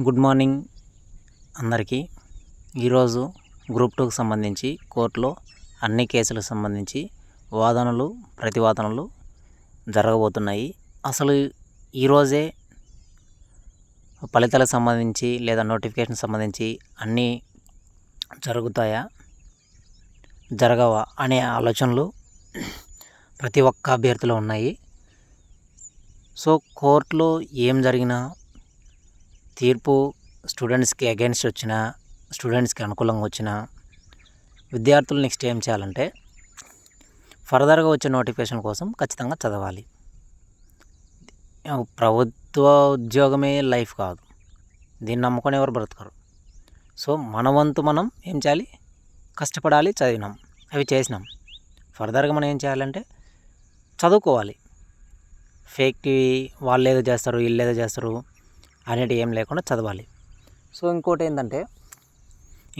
Good morning అందరికీ. ఈరోజు group టూకి సంబంధించి కోర్టులో అన్ని కేసులకు సంబంధించి వాదనలు ప్రతివాదనలు జరగబోతున్నాయి. అసలు ఈరోజే ఫలితాలకు సంబంధించి లేదా నోటిఫికేషన్ సంబంధించి అన్నీ జరుగుతాయా? జరగవా అనే ఆలోచనలు ప్రతి ఒక్క అభ్యర్థిలో ఉన్నాయి. సో కోర్టులో ఏం జరిగినా తీర్పు స్టూడెంట్స్కి అగెన్స్ట్ వచ్చిన స్టూడెంట్స్కి అనుకూలంగా వచ్చిన విద్యార్థులు నెక్స్ట్ ఏం చేయాలంటే ఫర్దర్గా వచ్చే నోటిఫికేషన్ కోసం ఖచ్చితంగా చదవాలి. ప్రభుత్వ ఉద్యోగమే లైఫ్ కాదు. దీన్ని నమ్ముకొని ఎవరు బ్రతకరు. సో మన వంతు మనం ఏం చేయాలి? కష్టపడాలి చదివినాం అవి చేసినాం. ఫర్దర్గా మనం ఏం చేయాలంటే చదువుకోవాలి. ఫేక్టివి వాళ్ళు ఏదో చేస్తారు వీళ్ళు ఏదో చేస్తారు. అనేటివి ఏం లేకుండా చదవాలి. సో ఇంకోటి ఏంటంటే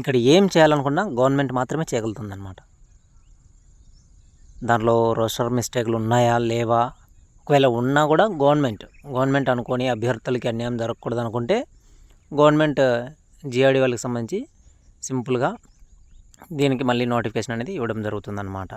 ఇక్కడ ఏం చేయాలనుకున్నా గవర్నమెంట్ మాత్రమే చేయగలుగుతుంది అనమాట దాంట్లో రోస్టర్ మిస్టేక్లు ఉన్నాయా లేవా? ఒకవేళ ఉన్నా కూడా గవర్నమెంట్ గవర్నమెంట్ అనుకొని అభ్యర్థులకి అన్యాయం జరగకూడదు అనుకుంటే గవర్నమెంట్ జిఆర్డి వాళ్ళకి సంబంధించి సింపుల్గా దీనికి మళ్ళీ నోటిఫికేషన్ అనేది ఇవ్వడం జరుగుతుందన్నమాట.